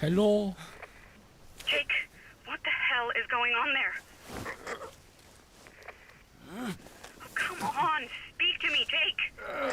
Hello? Jake, what the hell is going on there? Oh, come on, speak to me, Jake. Uh,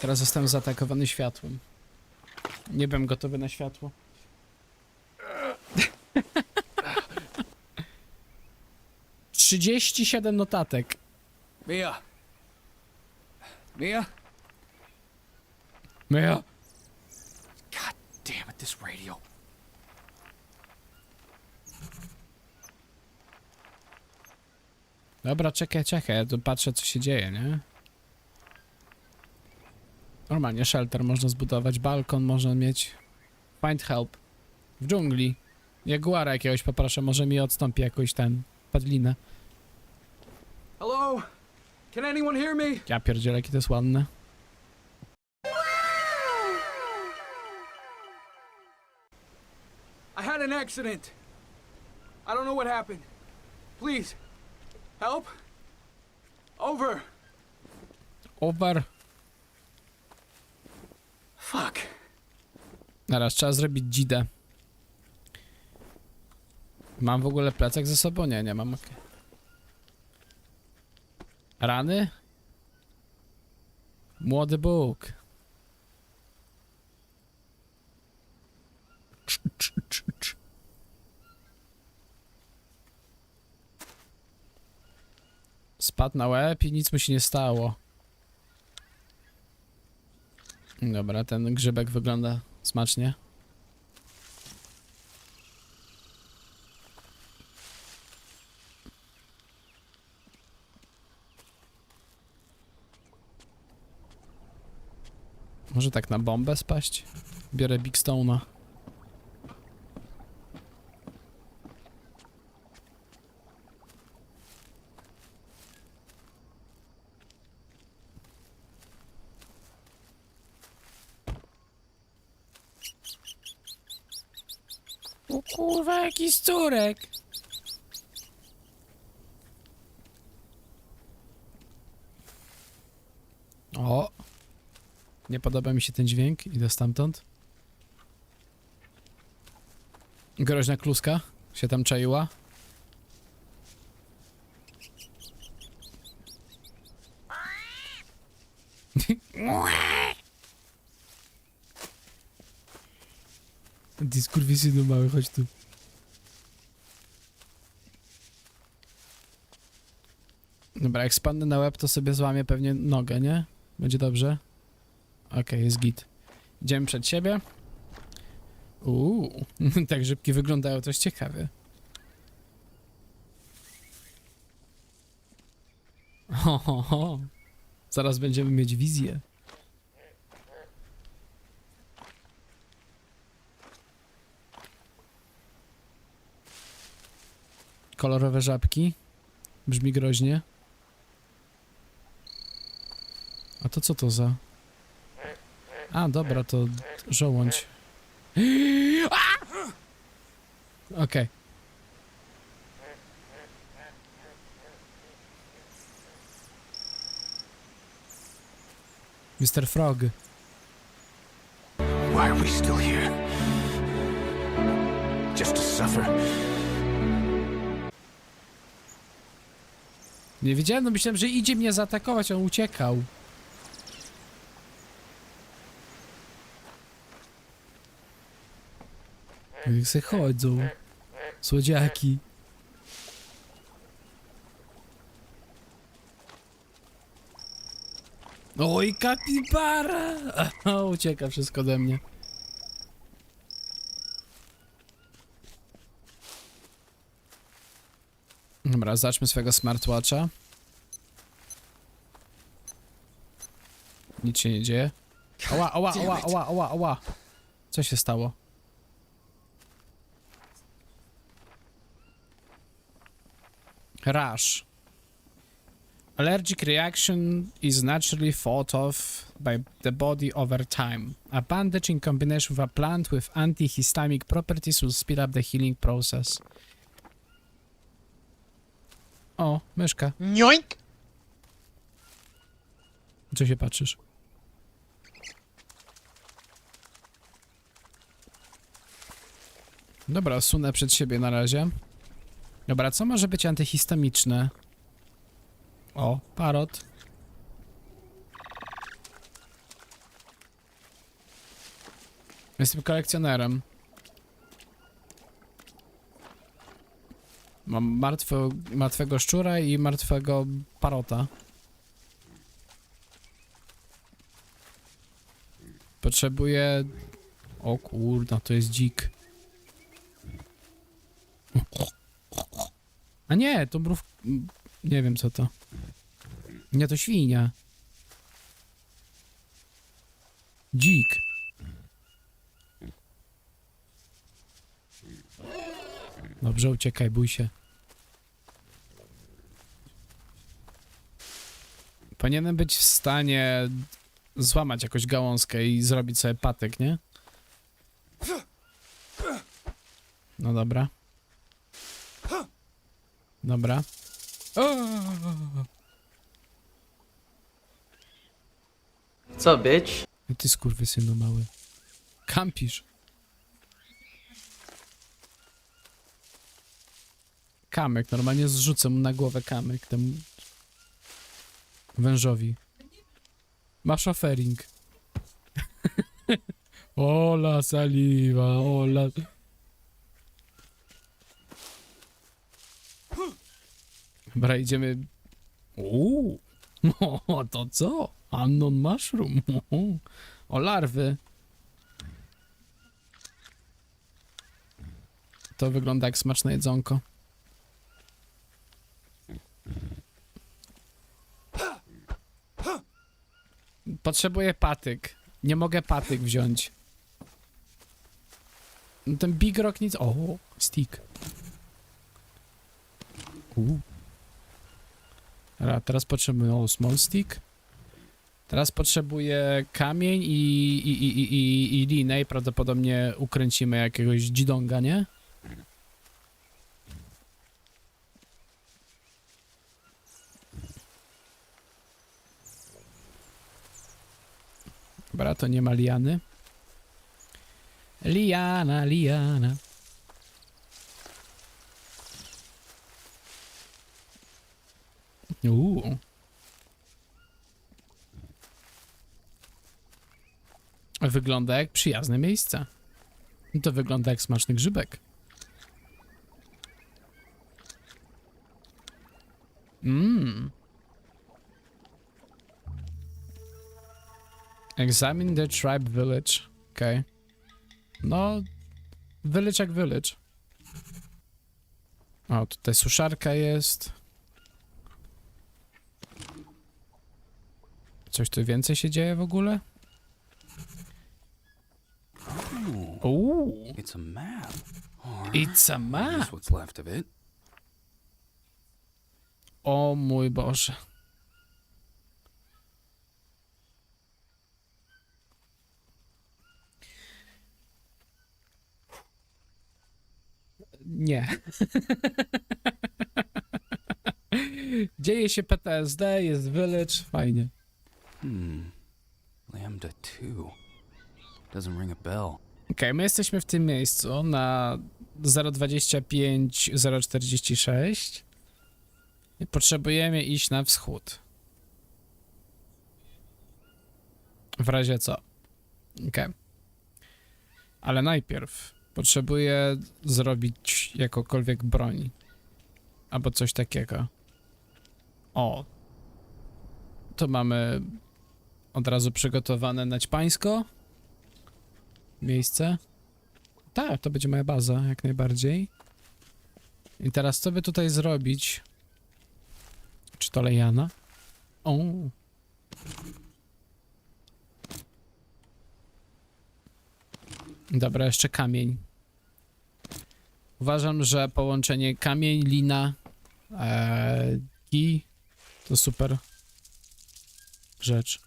Teraz zostałem zaatakowany światłem. Nie byłem gotowy na światło. Trzydzieści siedem notatek. Mia. Mia? Mia. God damn it, this radio. Dobra, czekaj, czekaj, ja tu patrzę co się dzieje, nie? Normalnie shelter można zbudować, balkon można mieć. Find help. W dżungli. Jaguara jakiegoś poproszę, może mi odstąpi jakoś ten padlinę. Hello? Can anyone hear me? Ja pierdzielę, jakie to jest ładne. I had an accident. I don't know what happened. Please, help? Over. Over. Fuck. Teraz trzeba zrobić dzidę. Mam w ogóle plecak ze sobą? Nie, nie mam. okej. Rany? Młody Bóg. Spadł na łeb i nic mu się nie stało. Dobra, ten grzybek wygląda smacznie. Może tak na bombę spaść? Biorę Big Stone'a. O kurwa, jaki sturek! O! Nie podoba mi się ten dźwięk, idę stamtąd. Groźna kluska się tam czaiła. Ty skurwysynu mały, chodź tu. Dobra, jak spadnę na łeb, to sobie złamię pewnie nogę, nie? Będzie dobrze? Okej, jest git. Idziemy przed siebie. Uuu, tak grzybki wyglądają, to jest ciekawe. Ho, ho, ho. Zaraz będziemy mieć wizję. Kolorowe żabki. Brzmi groźnie. A to co to za... A, dobra, to żołądź. Okej. Mr. Frog. Why are we still here? Just to suffer? Nie wiedziałem, no myślałem, że idzie mnie zaatakować, on uciekał. Jak se chodzą. Słodziaki. Oj, kapibara! Ucieka wszystko ode mnie. Dobra, zacznijmy swojego smartwatcha. Nic się nie dzieje. Ała, ała, ała, ała, ała, ała. Co się stało? Rush. Allergic reaction is naturally fought off by the body over time. A bandage in combination with a plant with antihistaminic properties will speed up the healing process. O, myszka. Nioink! Co się patrzysz? Dobra, sunę przed siebie na razie. Dobra, co może być antyhistamiczne? O, parot. Jestem kolekcjonerem. Mam martwe, martwego szczura i martwego parota. Potrzebuję... O kurna, to jest dzik. A nie, to mrów... Nie wiem co to. Nie, to świnia. Dzik. Dobrze, uciekaj, bój się. Powinienem być w stanie złamać jakąś gałązkę i zrobić sobie patyk, nie? No dobra. Dobra. O! Co, bitch? Ty skurwysynu mały. Kampisz. Kamek, normalnie zrzucę mu na głowę kamek temu wężowi. Masz offering. ola saliwa, ola. Dobra, idziemy. Uuu, o, to co? Unknown mushroom. O, larwy. To wygląda jak smaczne jedzonko. Potrzebuję patyk. Nie mogę patyk wziąć. No Ten Big Rock nic... O, stick. U. Teraz potrzebuję... O, small stick. Teraz potrzebuję kamień i, i, i, i, i, i linę i prawdopodobnie ukręcimy jakiegoś dzidonga, nie? Dobra, to nie ma liany. Liana, liana. Uuu. Wygląda jak przyjazne miejsce. To wygląda jak smaczny grzybek. Examine the tribe village. Okej. No, village jak village. O, tutaj suszarka jest. Coś tu więcej się dzieje w ogóle? Uuu, It's a map. It's a map. O mój Boże. Nie. Dzieje się PTSD, jest village, fajnie. Hmm. Lambda 2. Doesn't ring a bell. Okej, my jesteśmy w tym miejscu na 025 046 i potrzebujemy iść na wschód. W razie co. Okej. Ale najpierw potrzebuję zrobić jakąkolwiek broń. Albo coś takiego. O. To mamy od razu przygotowane naćpańsko miejsce. Tak, to będzie moja baza, jak najbardziej. I teraz co by tutaj zrobić? Czy to Lejana? O. Dobra, jeszcze kamień. Uważam, że połączenie kamień, lina e, i To super rzecz.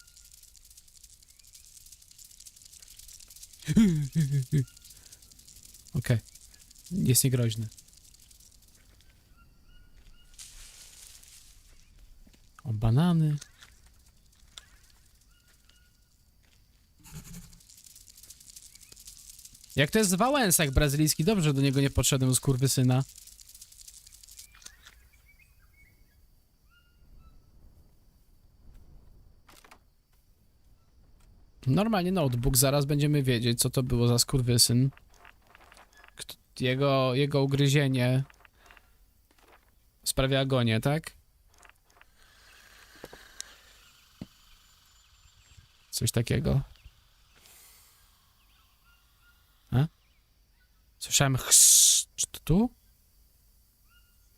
Okej. Jest niegroźny. O, banany. Jak to jest Wałęsak brazylijski, dobrze do niego nie podszedłem z kurwy syna. Normalnie notebook, zaraz będziemy wiedzieć, co to było za skurwysyn. Jego, jego ugryzienie sprawia agonię, tak? Coś takiego. A? Słyszałem chs. Czy to tu?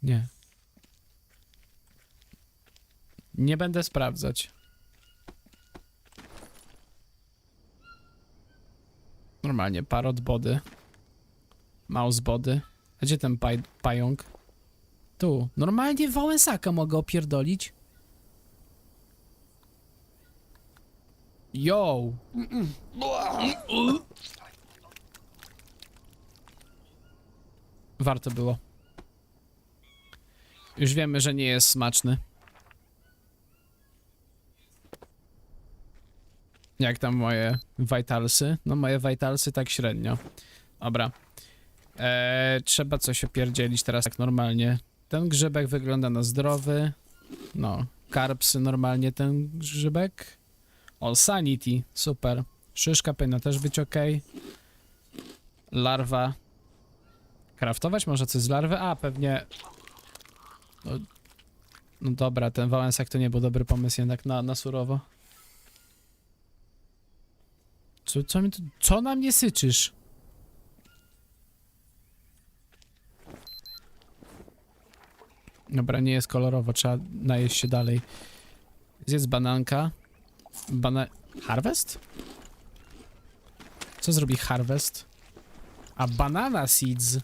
Nie. Nie będę sprawdzać. Normalnie parot body. Mouse body. A gdzie ten paj pająk? Tu. Normalnie Wałęsaka mogę opierdolić. Yo! Warto było. Już wiemy, że nie jest smaczny. Jak tam moje vitalsy? No moje vitalsy tak średnio. Dobra. Eee, trzeba coś opierdzielić teraz tak normalnie. Ten grzybek wygląda na zdrowy. No, karpsy normalnie ten grzybek. O, sanity, super. Szyszka powinna też być ok. Larwa. Kraftować może coś z larwy? A, pewnie... No, no dobra, ten wałęsak to nie był dobry pomysł jednak na, na surowo. Co, co, mi co na mnie syczysz? Dobra, nie jest kolorowo, trzeba najeść się dalej. Zjedz bananka. Bana... Harvest? Co zrobi harvest? A banana seeds.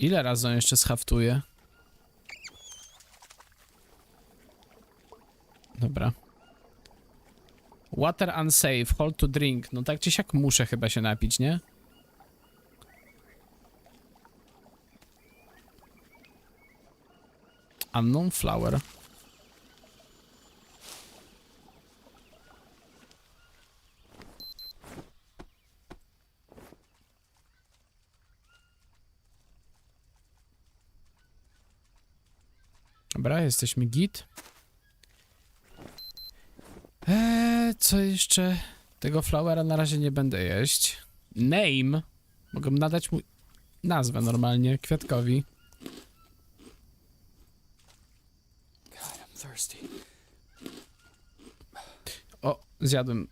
Ile razy on jeszcze schaftuje? Dobra. Water unsafe, hold to drink. No tak czy siak muszę chyba się napić, nie? Unknown flower. Dobra, jesteśmy git. Eee, co jeszcze? Tego flowera na razie nie będę jeść. Name. Mogę nadać mu nazwę normalnie, kwiatkowi. O, zjadłem.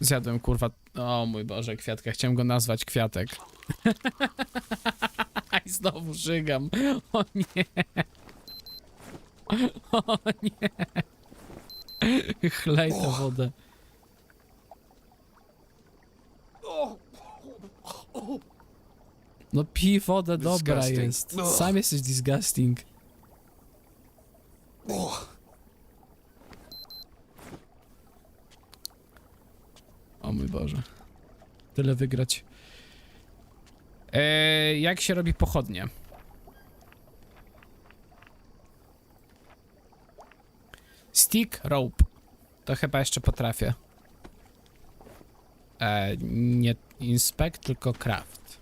Zjadłem kurwa. O mój Boże, kwiatka. Chciałem go nazwać kwiatek. I znowu żygam. O nie. O nie. Chlej tę wodę. No pij wodę, dobra Disgusting. jest. Sam jesteś disgusting. O mój Boże. Tyle wygrać. Eee, jak się robi pochodnie? Stick, rope. To chyba jeszcze potrafię. Eee, nie inspect, tylko craft.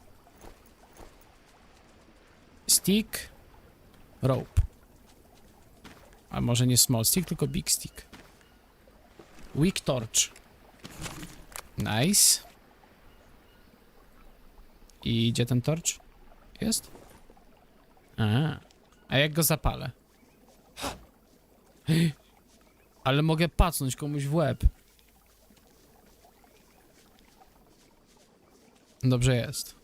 Stick, rope. A może nie small stick, tylko big stick. Weak torch. Nice. I gdzie ten torch? Jest? A, a jak go zapalę? Ale mogę pacnąć komuś w łeb. Dobrze jest.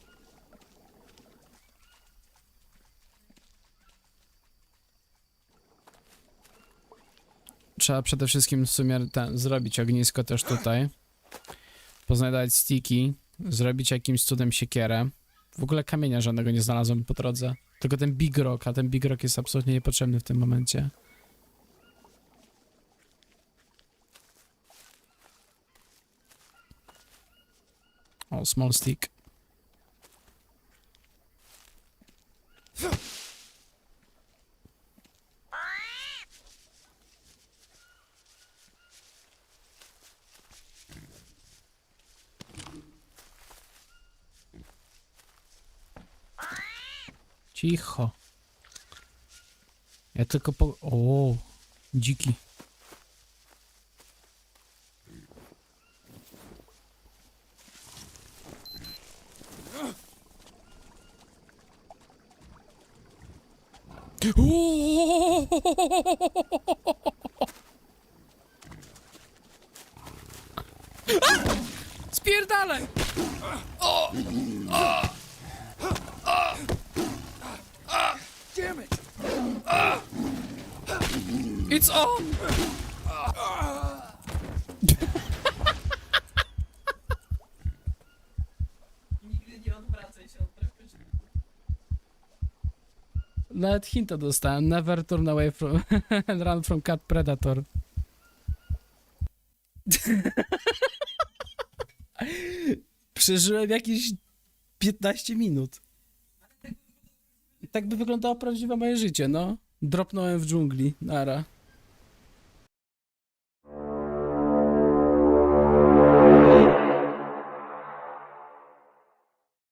Trzeba przede wszystkim w sumie ten, zrobić ognisko też tutaj poznajdować sticky, zrobić jakimś cudem siekierę. W ogóle kamienia żadnego nie znalazłem po drodze. Tylko ten Big Rock, a ten Big Rock jest absolutnie niepotrzebny w tym momencie. O, small stick. Cicho. Ja tylko po... O, dziki. Spierdalaj! Damn it! It's on! Nawet hinta dostałem. Never turn away from... run from cat predator. Przeżyłem jakieś 15 minut. Tak by wyglądało prawdziwe moje życie, no. Dropnąłem w dżungli. Nara.